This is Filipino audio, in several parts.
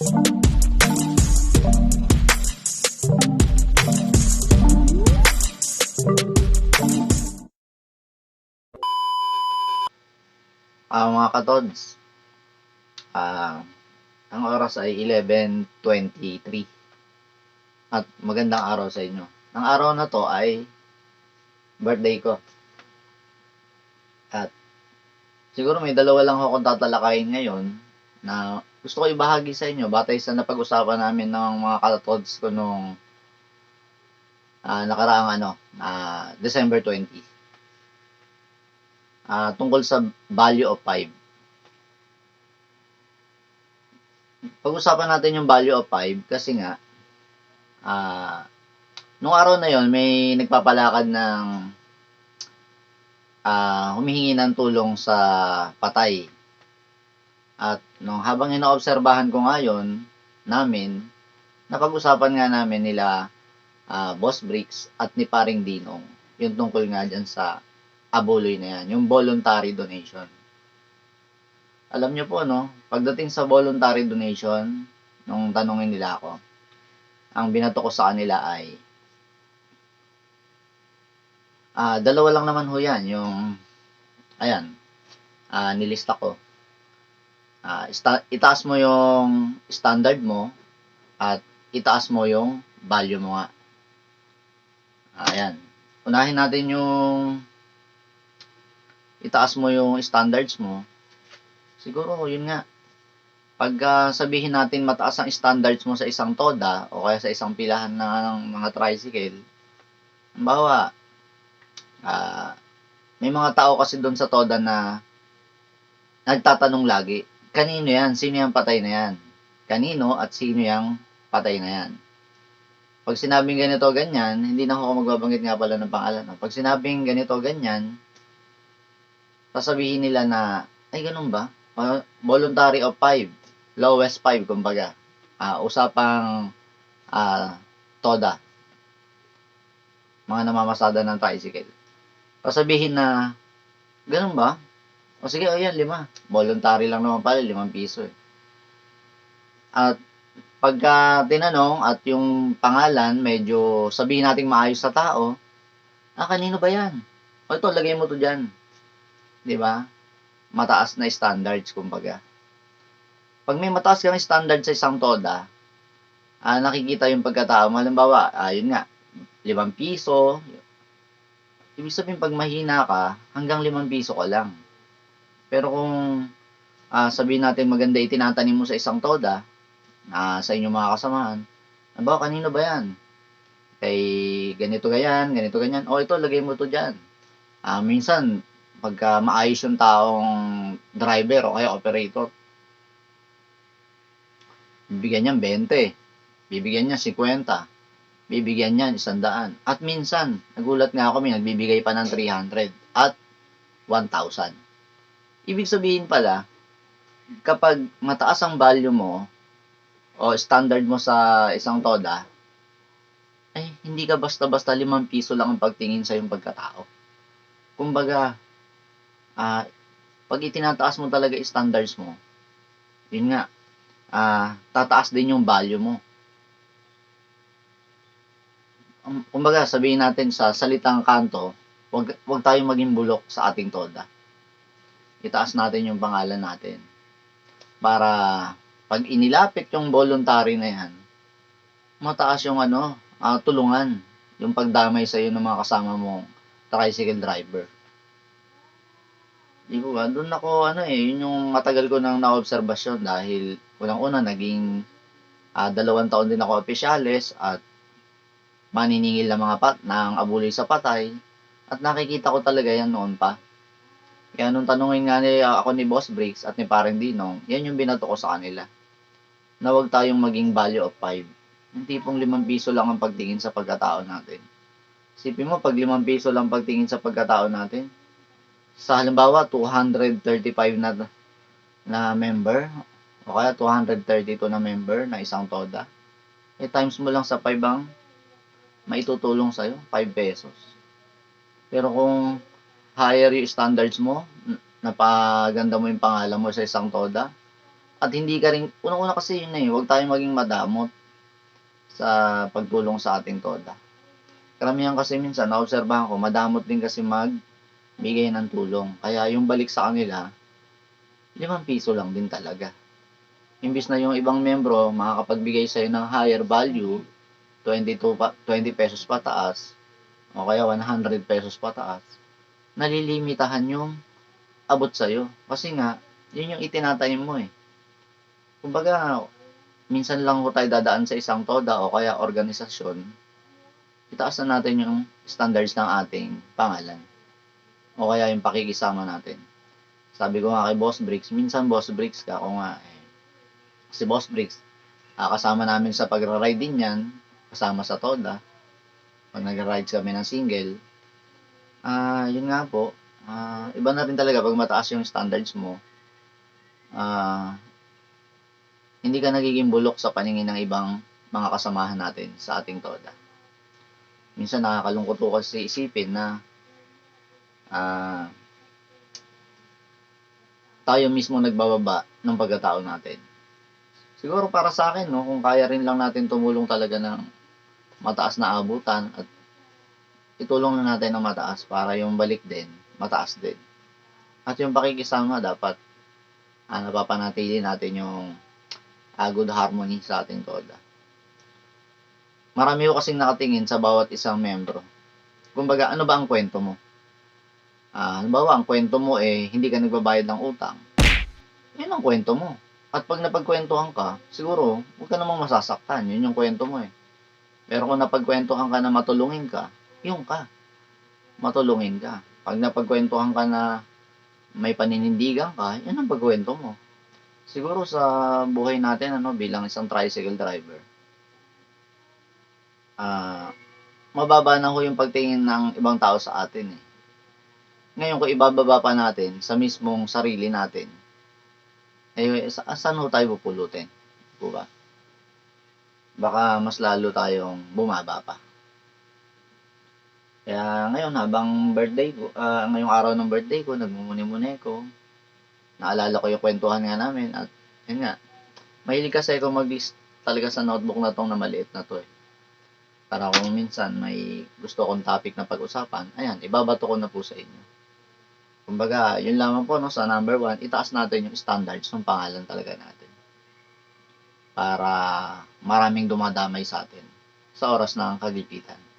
Ah, mga katods, ah, ang oras ay 11.23. At magandang araw sa inyo. Ang araw na to ay birthday ko. At siguro may dalawa lang ako tatalakayin ngayon na gusto ko ibahagi sa inyo batay sa napag-usapan namin ng mga katods ko nung ah, nakaraang ano, ah, December 20 ah tungkol sa value of 5. Pag-usapan natin yung value of 5 kasi nga ah nung araw na yon may nagpapalakad ng ah humihingi ng tulong sa patay. At nung habang inoobserbahan ko ngayon namin, napag-usapan nga namin nila ah, Boss Bricks at ni Paring Dinong yung tungkol nga dyan sa abuloy na yan, yung voluntary donation. Alam nyo po, no, pagdating sa voluntary donation, nung tanongin nila ako, ang binato ko sa kanila ay, ah dalawa lang naman ho yan, yung, ayan, ah nilista ko. Ista- itaas mo yung standard mo, at itaas mo yung value mo nga. Ayan. Unahin natin yung itaas mo yung standards mo, siguro yun nga, pag ah, sabihin natin mataas ang standards mo sa isang toda o kaya sa isang pilahan na ng mga tricycle, halimbawa, ah, may mga tao kasi doon sa toda na nagtatanong lagi, kanino yan? Sino yung patay na yan? Kanino at sino yung patay na yan? Pag sinabing ganito, ganyan, hindi na ako magbabanggit nga pala ng pangalan. Pag sinabing ganito, ganyan, sasabihin nila na, ay ganun ba? Uh, voluntary of 5, lowest 5, kumbaga. Ah, usapang ah, toda. Mga namamasada ng tricycle. Sasabihin na, ganun ba? O sige, o yan, lima. Voluntary lang naman pala, limang piso eh. At pagka tinanong at yung pangalan, medyo sabihin nating maayos sa tao, ah, kanino ba yan? O ito, lagay mo to dyan. 'di ba? Mataas na standards kumbaga. Pag may mataas kang standard sa isang toda, ah, nakikita yung pagkatao. Halimbawa, ah, yun nga, 5 piso. Ibig sabihin, pag mahina ka, hanggang 5 piso ka lang. Pero kung ah, sabihin natin maganda itinatanim mo sa isang toda, ah, sa inyong mga kasamahan, halimbawa, kanino ba yan? Kay ganito ganyan, ganito ganyan. O ito, lagay mo to dyan. Ah, minsan, pagka maayos yung taong driver o kaya operator, bibigyan niya 20, bibigyan niya 50, bibigyan niya 100. At minsan, nagulat nga ako, may nagbibigay pa ng 300 at 1,000. Ibig sabihin pala, kapag mataas ang value mo o standard mo sa isang toda, ay hindi ka basta-basta 5 piso lang ang pagtingin sa yung pagkatao. Kumbaga, ah pag itinataas mo talaga standards mo, yun nga, ah tataas din yung value mo. Um, kumbaga, sabihin natin sa salitang kanto, wag, wag tayong maging bulok sa ating toda. Itaas natin yung pangalan natin. Para pag inilapit yung voluntary na yan, mataas yung ano, ah, tulungan, yung pagdamay sa iyo ng mga kasama mong tricycle driver. Di ko? Doon ako, ano eh, yun yung matagal ko nang naobserbasyon dahil unang-una naging ah, dalawang taon din ako opisyalis at maniningil ng mga pat ng abuloy sa patay at nakikita ko talaga yan noon pa. Kaya nung tanungin nga ni, ah, ako ni Boss Briggs at ni Parang Dinong, yan yung binato ko sa kanila. Na huwag tayong maging value of 5. Yung tipong 5 piso lang ang pagtingin sa pagkatao natin. Sipin mo, pag 5 piso lang pagtingin sa pagkatao natin, sa halimbawa 235 na na member o kaya 232 na member na isang toda eh times mo lang sa 5 ang maitutulong sa'yo 5 pesos pero kung higher yung standards mo napaganda mo yung pangalan mo sa isang toda At hindi ka rin, unang-una kasi yun eh, huwag tayong maging madamot sa pagtulong sa ating toda. Karamihan kasi minsan, naobserbahan ko, madamot din kasi magbigay ng tulong. Kaya yung balik sa kanila, limang piso lang din talaga. Imbis na yung ibang membro makakapagbigay sa'yo ng higher value, 22 pa, 20 pesos pataas, o kaya 100 pesos pataas, nalilimitahan yung abot sa'yo. Kasi nga, yun yung itinatanim mo eh. Kumbaga, minsan lang ko tayo dadaan sa isang toda o kaya organisasyon, itaas na natin yung standards ng ating pangalan. O kaya yung pakikisama natin. Sabi ko nga kay Boss Bricks, minsan Boss Bricks ka, ako nga eh. Si Boss Bricks, ah, kasama namin sa pagra-ride din yan, kasama sa Toda. Pag nagra-ride kami ng single, ah, yun nga po, ah, iba na rin talaga pag mataas yung standards mo. Ah, hindi ka nagiging bulok sa paningin ng ibang mga kasamahan natin sa ating Toda. Minsan nakakalungkot po kasi isipin na ah, tayo mismo nagbababa ng pagkatao natin. Siguro para sa akin, no, kung kaya rin lang natin tumulong talaga ng mataas na abutan at itulong na natin ng mataas para yung balik din, mataas din. At yung pakikisama dapat ah, napapanatili natin yung ah, good harmony sa ating toda. Marami ko kasing nakatingin sa bawat isang membro. Kumbaga, ano ba ang kwento mo? Ah, halimbawa, ang kwento mo eh, hindi ka nagbabayad ng utang. Yun ang kwento mo. At pag napagkwentuhan ka, siguro, huwag ka namang masasaktan. Yun yung kwento mo eh. Pero kung napagkwentuhan ka na matulungin ka, yun ka. Matulungin ka. Pag napagkwentuhan ka na may paninindigan ka, yun ang pagkwento mo. Siguro sa buhay natin, ano, bilang isang tricycle driver, ah, mababa na ho yung pagtingin ng ibang tao sa atin eh. Ngayon, kung ibababa pa natin sa mismong sarili natin, eh, sa, saan ho tayo pupulutin? Po ba? Baka mas lalo tayong bumaba pa. Kaya ngayon, habang birthday ko, ah, ngayong araw ng birthday ko, nagmumuni-muni ko. Naalala ko yung kwentuhan nga namin at yun nga, mahilig kasi ako mag-list talaga sa notebook na tong na maliit na to eh. Para kung minsan may gusto kong topic na pag-usapan, ayan, ibabato ko na po sa inyo. Kumbaga, yun lamang po, no, sa number one, itaas natin yung standards ng pangalan talaga natin. Para maraming dumadamay sa atin sa oras ng kagipitan.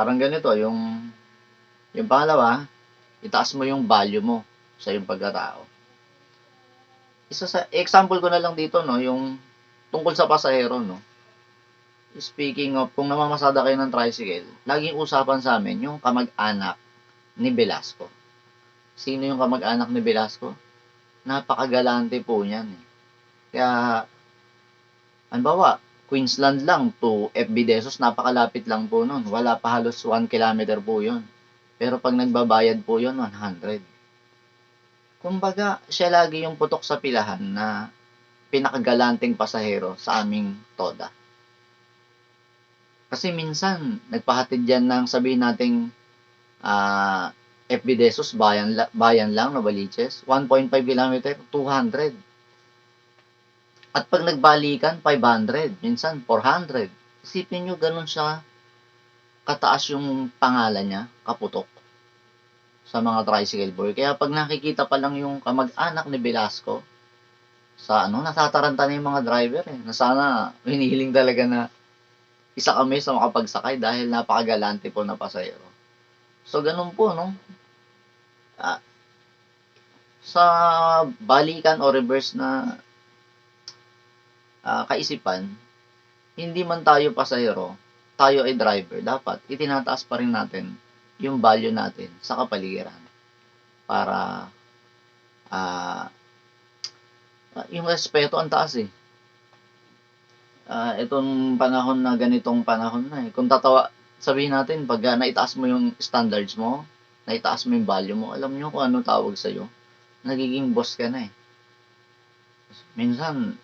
Parang ganito, yung, yung pangalawa, itaas mo yung value mo sa yung pagkatao. Isa sa, example ko na lang dito, no, yung tungkol sa pasahero, no. Speaking of, kung namamasada kayo ng tricycle, laging usapan sa amin yung kamag-anak ni Velasco. Sino yung kamag-anak ni Velasco? Napakagalante po niyan. Eh. Kaya, anbawa, Queensland lang to FB Desos, napakalapit lang po nun. Wala pa halos 1 kilometer po yun. Pero pag nagbabayad po yun, 100. Kumbaga, siya lagi yung putok sa pilahan na pinakagalanting pasahero sa aming toda. Kasi minsan, nagpahatid yan ng sabihin nating ah FB Desos, bayan, bayan lang na Baliches, 1.5 km, 200. At pag nagbalikan, 500, minsan 400. Isipin nyo, ganun siya kataas yung pangalan niya, kaputok, sa mga tricycle boy. Kaya pag nakikita pa lang yung kamag-anak ni Velasco, sa ano, natataranta na yung mga driver eh. Na sana, hinihiling talaga na isa kami sa makapagsakay dahil napakagalante po na pasahero. So, ganun po, no? Ah, sa balikan o reverse na ah, kaisipan, hindi man tayo pasahero, tayo ay driver, dapat itinataas pa rin natin yung value natin sa kapaligiran para ah yung respeto ang taas eh. Ah, itong panahon na ganitong panahon na eh. Kung tatawa, sabihin natin, pag naitaas mo yung standards mo, naitaas mo yung value mo, alam nyo kung ano tawag sa'yo, nagiging boss ka na eh. Minsan,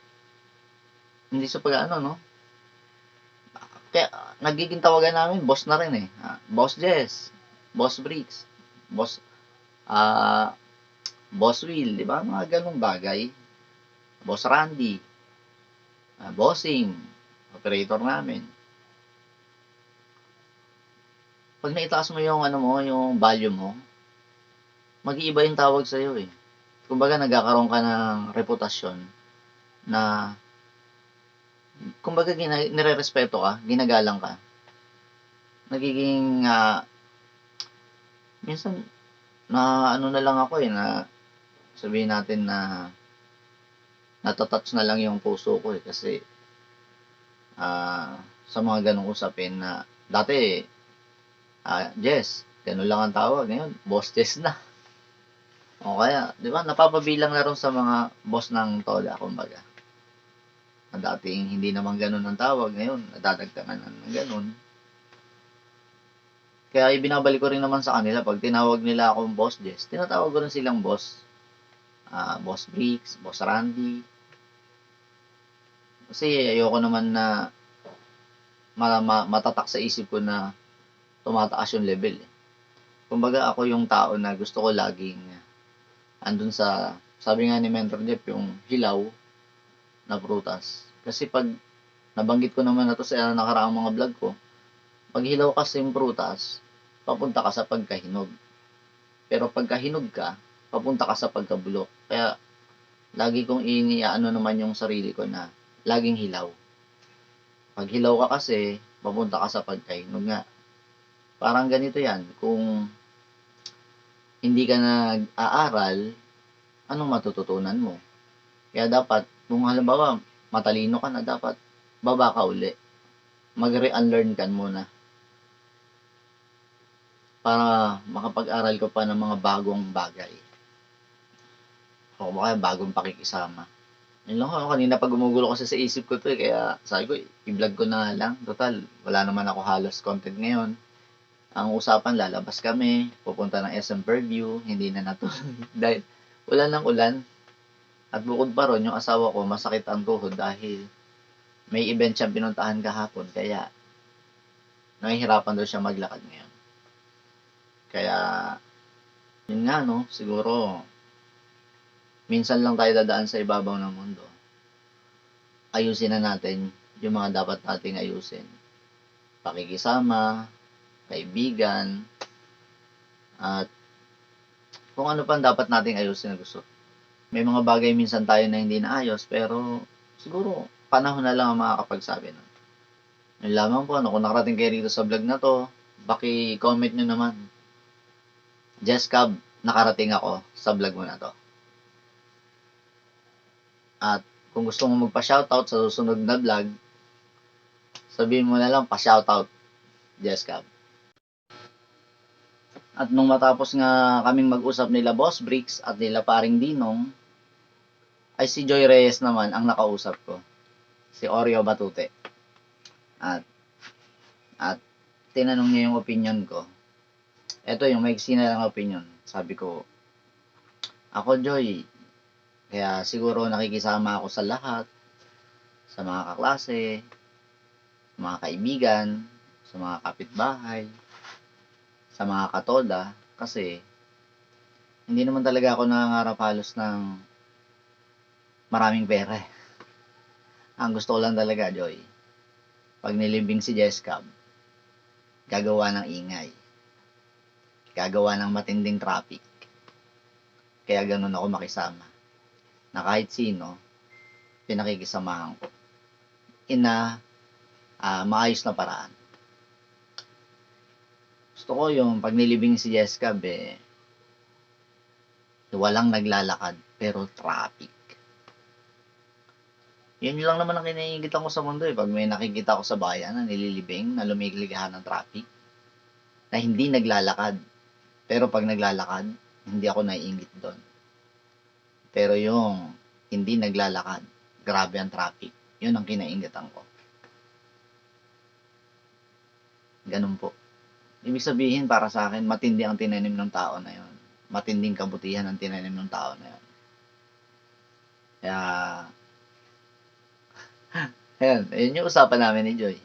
hindi sa pag ano, no? Kaya, nagiging tawagan namin, boss na rin eh. Ah, boss Jess, Boss Bricks, Boss, ah, Boss Will, di ba? Mga ganong bagay. Boss Randy, ah, Bossing, operator namin. Pag naitaas mo yung ano mo, yung value mo, mag-iiba yung tawag sa iyo eh. Kumbaga nagkakaroon ka ng reputasyon na kumbaga gina, nire-respeto ka, ginagalang ka. Nagiging ah, minsan na ano na lang ako eh na sabihin natin na natatouch na lang yung puso ko eh kasi ah sa mga ganong usapin na dati ah Jess, ganun lang ang tawag ngayon, boss Jess na. O kaya, di ba, napapabilang na rin sa mga boss ng Toda, kumbaga. Na dating hindi naman ganun ang tawag, ngayon, nadadagdagan na ng ganun. Kaya ibinabalik ko rin naman sa kanila, pag tinawag nila akong boss Jess, tinatawag ko rin silang boss. ah boss Briggs, boss Randy. Kasi ayoko naman na ma- ma- matatak sa isip ko na tumataas yung level. Eh. Kumbaga ako yung tao na gusto ko laging andun sa, sabi nga ni Mentor Jeff, yung hilaw na prutas. Kasi pag nabanggit ko naman na to sa nakaraang mga vlog ko, pag hilaw kasi yung prutas, papunta ka sa pagkahinog. Pero pagkahinog ka, papunta ka sa pagkabulok. Kaya, lagi kong iniaano naman yung sarili ko na laging hilaw. Pag hilaw ka kasi, papunta ka sa pagkahinog nga. Parang ganito yan, kung hindi ka nag-aaral, anong matututunan mo? Kaya dapat, kung halimbawa, matalino ka na, dapat baba ka uli. Mag-re-unlearn ka muna. Para makapag-aral ka pa ng mga bagong bagay. O kaya bagong pakikisama. Yun lang ako, kanina pag gumugulo kasi sa isip ko to eh, kaya sabi ko, i-vlog ko na lang. Total, wala naman ako halos content ngayon. Ang usapan, lalabas kami, pupunta ng SM Purview, hindi na natuloy. dahil ulan ng ulan. At bukod pa ron, yung asawa ko, masakit ang tuhod dahil may event siyang pinuntahan kahapon, kaya nahihirapan daw siya maglakad ngayon. Kaya, yun nga no, siguro, minsan lang tayo dadaan sa ibabaw ng mundo. Ayusin na natin yung mga dapat nating ayusin. Pakikisama, kaibigan, at kung ano pa dapat nating ayusin na gusto. May mga bagay minsan tayo na hindi naayos, pero siguro panahon na lang ang makakapagsabi nun. Yun lamang po, ano, kung nakarating kayo rito sa vlog na to, baki-comment nyo naman. Jess Cab, nakarating ako sa vlog mo na to. At kung gusto mo magpa-shoutout sa susunod na vlog, sabihin mo na lang pa-shoutout, Jess Cab. At nung matapos nga kaming mag-usap nila Boss Bricks at nila paring Dinong, ay si Joy Reyes naman ang nakausap ko. Si Oreo Batute. At, at tinanong niya yung opinion ko. Ito yung maiksi na lang opinion. Sabi ko, ako Joy, kaya siguro nakikisama ako sa lahat, sa mga kaklase, sa mga kaibigan, sa mga kapitbahay, sa mga katoda, kasi hindi naman talaga ako nangangarap halos ng maraming pera. eh. Ang gusto ko lang talaga, Joy, pag nilibing si Jesscab, gagawa ng ingay. Gagawa ng matinding traffic. Kaya ganun ako makisama. Na kahit sino, pinakikisamahan ko. Ina ah, maayos na paraan. Gusto ko yung pag nilibing si Jessica, be, walang naglalakad, pero traffic. Yun lang naman ang kiniingitan ko sa mundo eh. Pag may nakikita ko sa bayan na nililibing, na lumiligahan ng traffic, na hindi naglalakad. Pero pag naglalakad, hindi ako naiingit doon. Pero yung hindi naglalakad, grabe ang traffic. Yun ang kinaingitan ko. Ganun po. Ibig sabihin para sa akin, matindi ang tinanim ng tao na yon. Matinding kabutihan ang tinanim ng tao na yon. Kaya, ayan, ayun yung usapan namin ni Joy.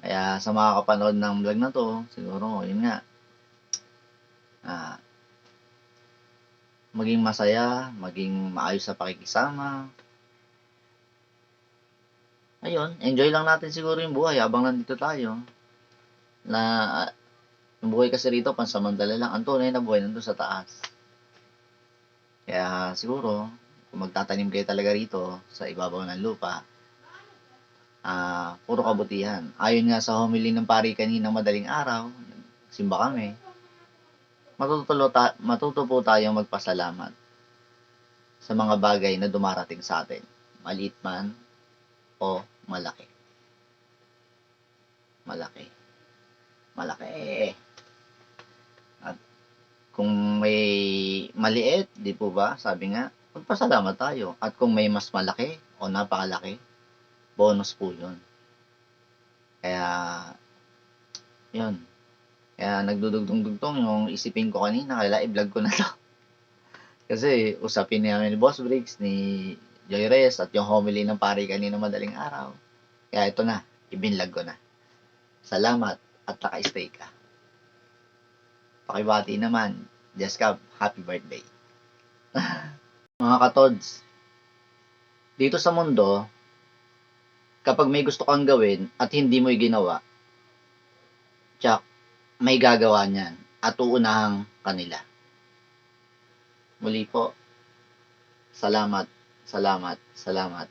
Kaya sa mga kapanood ng vlog na to, siguro, yun nga, ah, maging masaya, maging maayos sa pakikisama. Ayun, enjoy lang natin siguro yung buhay habang nandito tayo. Na ah, yung buhay kasi rito pansamantala lang. Ang tunay na buhay nandun sa taas. Kaya siguro, kung magtatanim kayo talaga rito sa ibabaw ng lupa, ah puro kabutihan. Ayon nga sa homily ng pari kanina madaling araw, simba kami, matutulo ta- matuto po tayong magpasalamat sa mga bagay na dumarating sa atin. Maliit man o malaki. Malaki. Malaki. At kung may maliit, di po ba, sabi nga, magpasalamat tayo. At kung may mas malaki o napakalaki, bonus po yun. Kaya, yun. Kaya nagdudugtong-dugtong yung isipin ko kanina, kaya i-vlog ko na to. Kasi usapin niya ni Boss Briggs, ni Joy Reyes, at yung homily ng pari kanina madaling araw. Kaya ito na, ibinlag ko na. Salamat at naka-stay ka. Pakibati naman, Jessica, happy birthday. Mga katods, dito sa mundo, kapag may gusto kang gawin at hindi mo'y ginawa, tsak, may gagawa niyan at uunahang kanila. Muli po, salamat, salamat, salamat.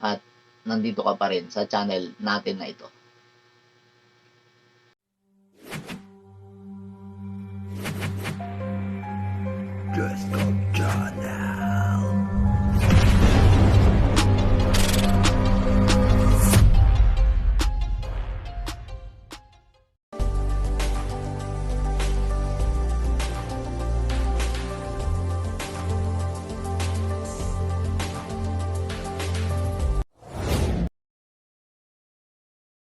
At nandito ka pa rin sa channel natin na ito.